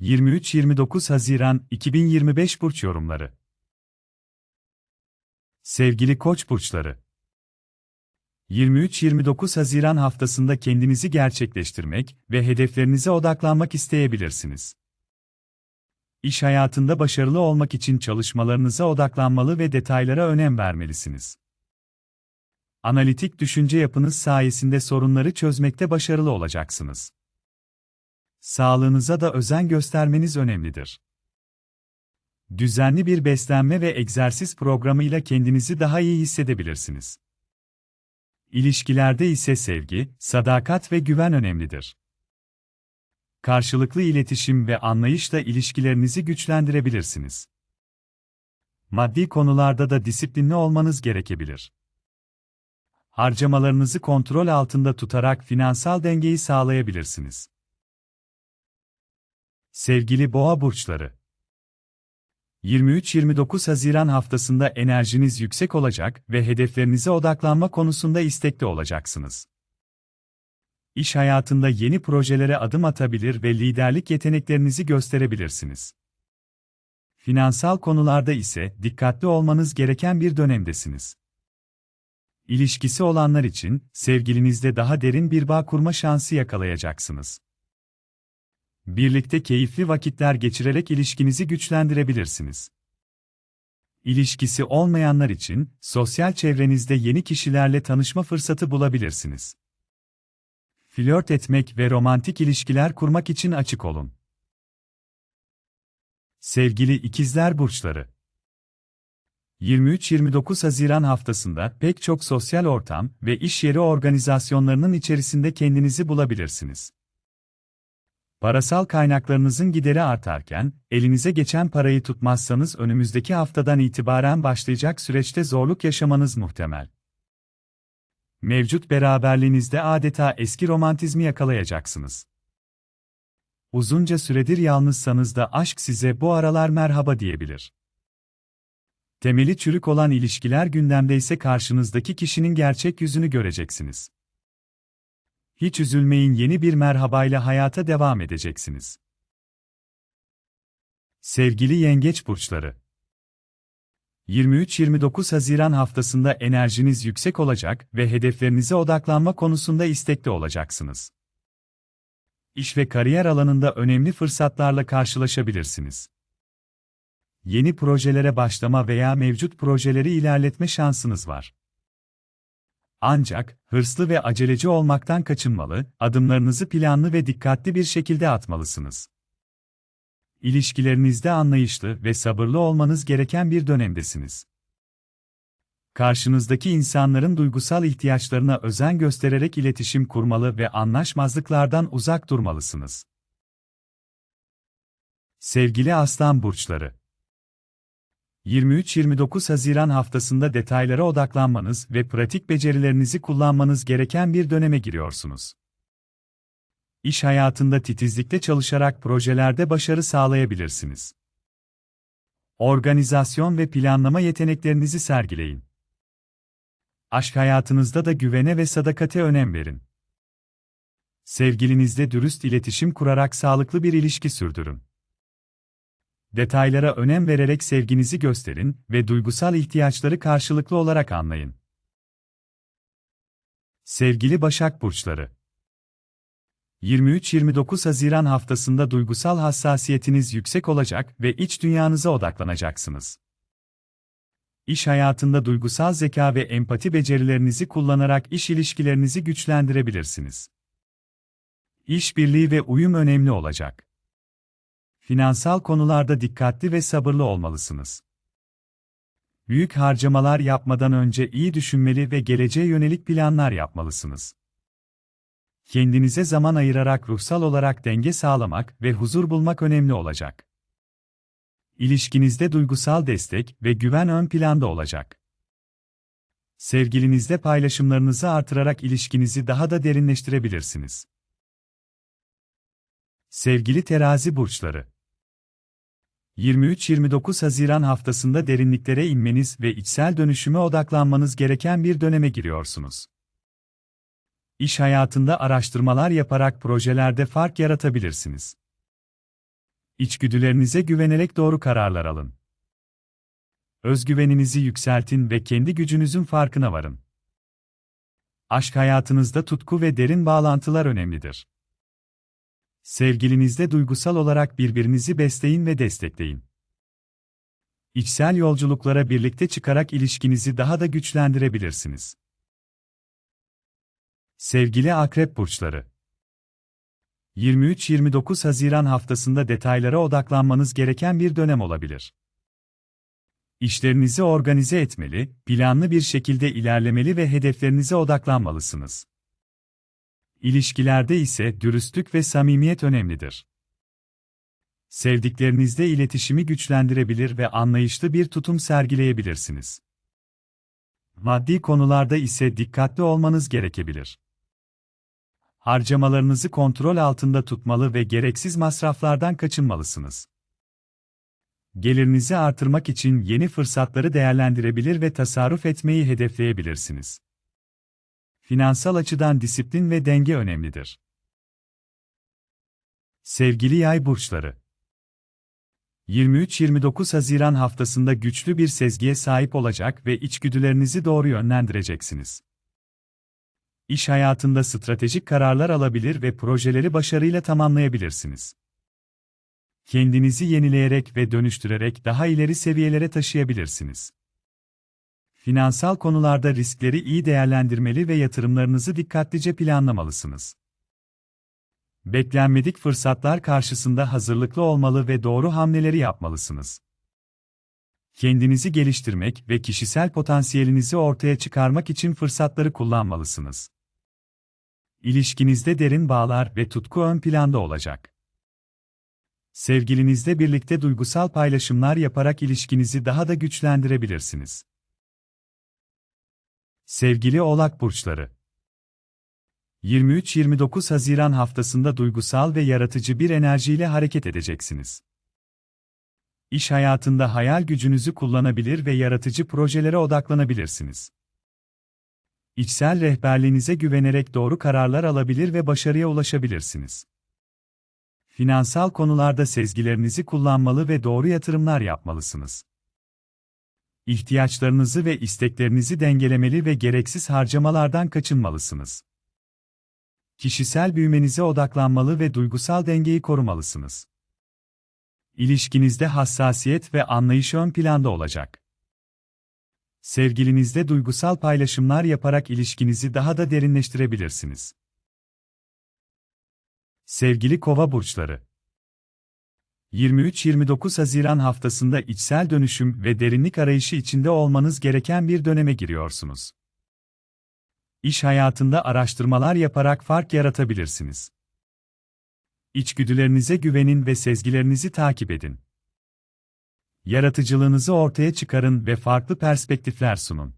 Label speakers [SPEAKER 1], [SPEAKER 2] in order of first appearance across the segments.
[SPEAKER 1] 23-29 Haziran 2025 burç yorumları. Sevgili Koç burçları. 23-29 Haziran haftasında kendinizi gerçekleştirmek ve hedeflerinize odaklanmak isteyebilirsiniz. İş hayatında başarılı olmak için çalışmalarınıza odaklanmalı ve detaylara önem vermelisiniz. Analitik düşünce yapınız sayesinde sorunları çözmekte başarılı olacaksınız. Sağlığınıza da özen göstermeniz önemlidir. Düzenli bir beslenme ve egzersiz programıyla kendinizi daha iyi hissedebilirsiniz. İlişkilerde ise sevgi, sadakat ve güven önemlidir. Karşılıklı iletişim ve anlayışla ilişkilerinizi güçlendirebilirsiniz. Maddi konularda da disiplinli olmanız gerekebilir. Harcamalarınızı kontrol altında tutarak finansal dengeyi sağlayabilirsiniz. Sevgili Boğa burçları 23-29 Haziran haftasında enerjiniz yüksek olacak ve hedeflerinize odaklanma konusunda istekli olacaksınız. İş hayatında yeni projelere adım atabilir ve liderlik yeteneklerinizi gösterebilirsiniz. Finansal konularda ise dikkatli olmanız gereken bir dönemdesiniz. İlişkisi olanlar için sevgilinizle daha derin bir bağ kurma şansı yakalayacaksınız. Birlikte keyifli vakitler geçirerek ilişkinizi güçlendirebilirsiniz. İlişkisi olmayanlar için sosyal çevrenizde yeni kişilerle tanışma fırsatı bulabilirsiniz. Flört etmek ve romantik ilişkiler kurmak için açık olun. Sevgili ikizler burçları 23-29 Haziran haftasında pek çok sosyal ortam ve iş yeri organizasyonlarının içerisinde kendinizi bulabilirsiniz. Parasal kaynaklarınızın gideri artarken, elinize geçen parayı tutmazsanız önümüzdeki haftadan itibaren başlayacak süreçte zorluk yaşamanız muhtemel. Mevcut beraberliğinizde adeta eski romantizmi yakalayacaksınız. Uzunca süredir yalnızsanız da aşk size bu aralar merhaba diyebilir. Temeli çürük olan ilişkiler gündemde ise karşınızdaki kişinin gerçek yüzünü göreceksiniz. Hiç üzülmeyin yeni bir merhabayla hayata devam edeceksiniz. Sevgili Yengeç burçları 23-29 Haziran haftasında enerjiniz yüksek olacak ve hedeflerinize odaklanma konusunda istekli olacaksınız. İş ve kariyer alanında önemli fırsatlarla karşılaşabilirsiniz. Yeni projelere başlama veya mevcut projeleri ilerletme şansınız var. Ancak, hırslı ve aceleci olmaktan kaçınmalı, adımlarınızı planlı ve dikkatli bir şekilde atmalısınız. İlişkilerinizde anlayışlı ve sabırlı olmanız gereken bir dönemdesiniz. Karşınızdaki insanların duygusal ihtiyaçlarına özen göstererek iletişim kurmalı ve anlaşmazlıklardan uzak durmalısınız. Sevgili Aslan burçları 23-29 Haziran haftasında detaylara odaklanmanız ve pratik becerilerinizi kullanmanız gereken bir döneme giriyorsunuz. İş hayatında titizlikle çalışarak projelerde başarı sağlayabilirsiniz. Organizasyon ve planlama yeteneklerinizi sergileyin. Aşk hayatınızda da güvene ve sadakate önem verin. Sevgilinizle dürüst iletişim kurarak sağlıklı bir ilişki sürdürün. Detaylara önem vererek sevginizi gösterin ve duygusal ihtiyaçları karşılıklı olarak anlayın. Sevgili Başak Burçları 23-29 Haziran haftasında duygusal hassasiyetiniz yüksek olacak ve iç dünyanıza odaklanacaksınız. İş hayatında duygusal zeka ve empati becerilerinizi kullanarak iş ilişkilerinizi güçlendirebilirsiniz. İşbirliği ve uyum önemli olacak. Finansal konularda dikkatli ve sabırlı olmalısınız. Büyük harcamalar yapmadan önce iyi düşünmeli ve geleceğe yönelik planlar yapmalısınız. Kendinize zaman ayırarak ruhsal olarak denge sağlamak ve huzur bulmak önemli olacak. İlişkinizde duygusal destek ve güven ön planda olacak. Sevgilinizle paylaşımlarınızı artırarak ilişkinizi daha da derinleştirebilirsiniz. Sevgili terazi burçları 23-29 Haziran haftasında derinliklere inmeniz ve içsel dönüşüme odaklanmanız gereken bir döneme giriyorsunuz. İş hayatında araştırmalar yaparak projelerde fark yaratabilirsiniz. İçgüdülerinize güvenerek doğru kararlar alın. Özgüveninizi yükseltin ve kendi gücünüzün farkına varın. Aşk hayatınızda tutku ve derin bağlantılar önemlidir. Sevgilinizde duygusal olarak birbirinizi besleyin ve destekleyin. İçsel yolculuklara birlikte çıkarak ilişkinizi daha da güçlendirebilirsiniz. Sevgili Akrep Burçları 23-29 Haziran haftasında detaylara odaklanmanız gereken bir dönem olabilir. İşlerinizi organize etmeli, planlı bir şekilde ilerlemeli ve hedeflerinize odaklanmalısınız. İlişkilerde ise dürüstlük ve samimiyet önemlidir. Sevdiklerinizle iletişimi güçlendirebilir ve anlayışlı bir tutum sergileyebilirsiniz. Maddi konularda ise dikkatli olmanız gerekebilir. Harcamalarınızı kontrol altında tutmalı ve gereksiz masraflardan kaçınmalısınız. Gelirinizi artırmak için yeni fırsatları değerlendirebilir ve tasarruf etmeyi hedefleyebilirsiniz. Finansal açıdan disiplin ve denge önemlidir. Sevgili Yay burçları 23-29 Haziran haftasında güçlü bir sezgiye sahip olacak ve içgüdülerinizi doğru yönlendireceksiniz. İş hayatında stratejik kararlar alabilir ve projeleri başarıyla tamamlayabilirsiniz. Kendinizi yenileyerek ve dönüştürerek daha ileri seviyelere taşıyabilirsiniz. Finansal konularda riskleri iyi değerlendirmeli ve yatırımlarınızı dikkatlice planlamalısınız. Beklenmedik fırsatlar karşısında hazırlıklı olmalı ve doğru hamleleri yapmalısınız. Kendinizi geliştirmek ve kişisel potansiyelinizi ortaya çıkarmak için fırsatları kullanmalısınız. İlişkinizde derin bağlar ve tutku ön planda olacak. Sevgilinizle birlikte duygusal paylaşımlar yaparak ilişkinizi daha da güçlendirebilirsiniz. Sevgili Oğlak burçları 23-29 Haziran haftasında duygusal ve yaratıcı bir enerjiyle hareket edeceksiniz. İş hayatında hayal gücünüzü kullanabilir ve yaratıcı projelere odaklanabilirsiniz. İçsel rehberliğinize güvenerek doğru kararlar alabilir ve başarıya ulaşabilirsiniz. Finansal konularda sezgilerinizi kullanmalı ve doğru yatırımlar yapmalısınız. İhtiyaçlarınızı ve isteklerinizi dengelemeli ve gereksiz harcamalardan kaçınmalısınız. Kişisel büyümenize odaklanmalı ve duygusal dengeyi korumalısınız. İlişkinizde hassasiyet ve anlayış ön planda olacak. Sevgilinizde duygusal paylaşımlar yaparak ilişkinizi daha da derinleştirebilirsiniz. Sevgili Kova burçları 23-29 Haziran haftasında içsel dönüşüm ve derinlik arayışı içinde olmanız gereken bir döneme giriyorsunuz. İş hayatında araştırmalar yaparak fark yaratabilirsiniz. İçgüdülerinize güvenin ve sezgilerinizi takip edin. Yaratıcılığınızı ortaya çıkarın ve farklı perspektifler sunun.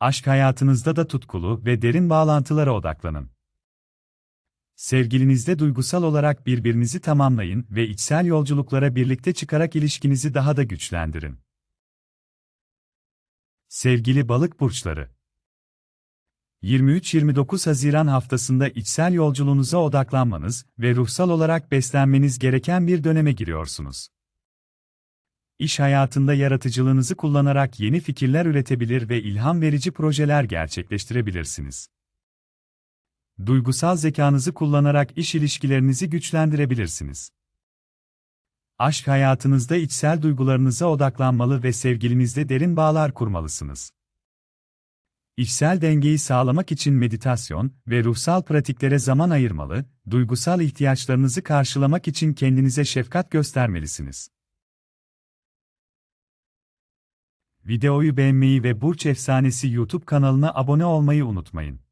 [SPEAKER 1] Aşk hayatınızda da tutkulu ve derin bağlantılara odaklanın. Sevgilinizde duygusal olarak birbirinizi tamamlayın ve içsel yolculuklara birlikte çıkarak ilişkinizi daha da güçlendirin. Sevgili balık burçları 23-29 Haziran haftasında içsel yolculuğunuza odaklanmanız ve ruhsal olarak beslenmeniz gereken bir döneme giriyorsunuz. İş hayatında yaratıcılığınızı kullanarak yeni fikirler üretebilir ve ilham verici projeler gerçekleştirebilirsiniz. Duygusal zekanızı kullanarak iş ilişkilerinizi güçlendirebilirsiniz. Aşk hayatınızda içsel duygularınıza odaklanmalı ve sevgilinizle derin bağlar kurmalısınız. İçsel dengeyi sağlamak için meditasyon ve ruhsal pratiklere zaman ayırmalı, duygusal ihtiyaçlarınızı karşılamak için kendinize şefkat göstermelisiniz. Videoyu beğenmeyi ve Burç Efsanesi YouTube kanalına abone olmayı unutmayın.